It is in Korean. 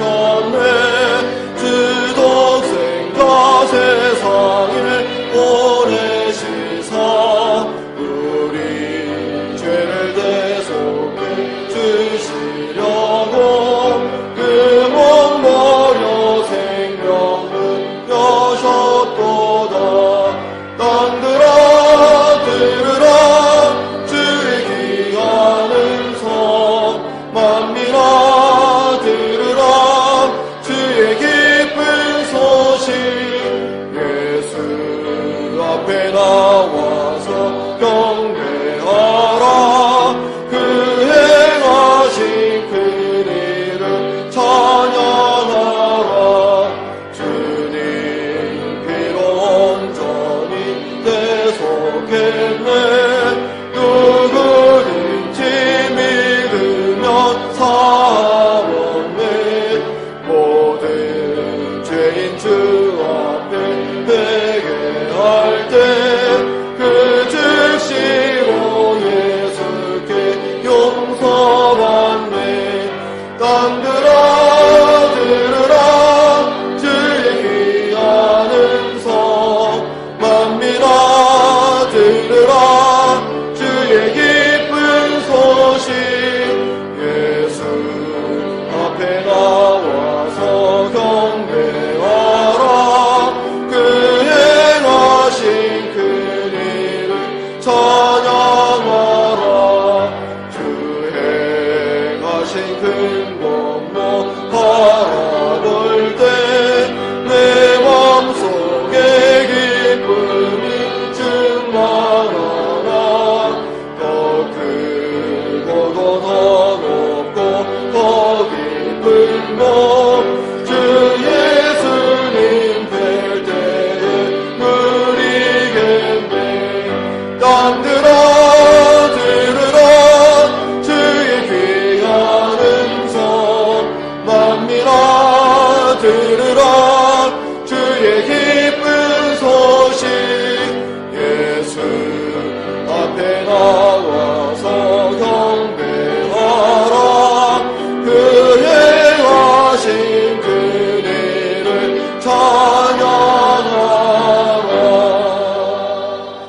행 나와서 경배하라. 그 행하신 그 일을 찬양하라. 주님 피로 온전히 대속했네 누구든지 믿으면 사하었네. 모든 죄인 주 앞에 회개할 때 들으라 주의 기쁜 소식. 예수 앞에 나와서 경배하라. 그 행하신 그 일을 찬양하라. 주 행하신 그 공모 부터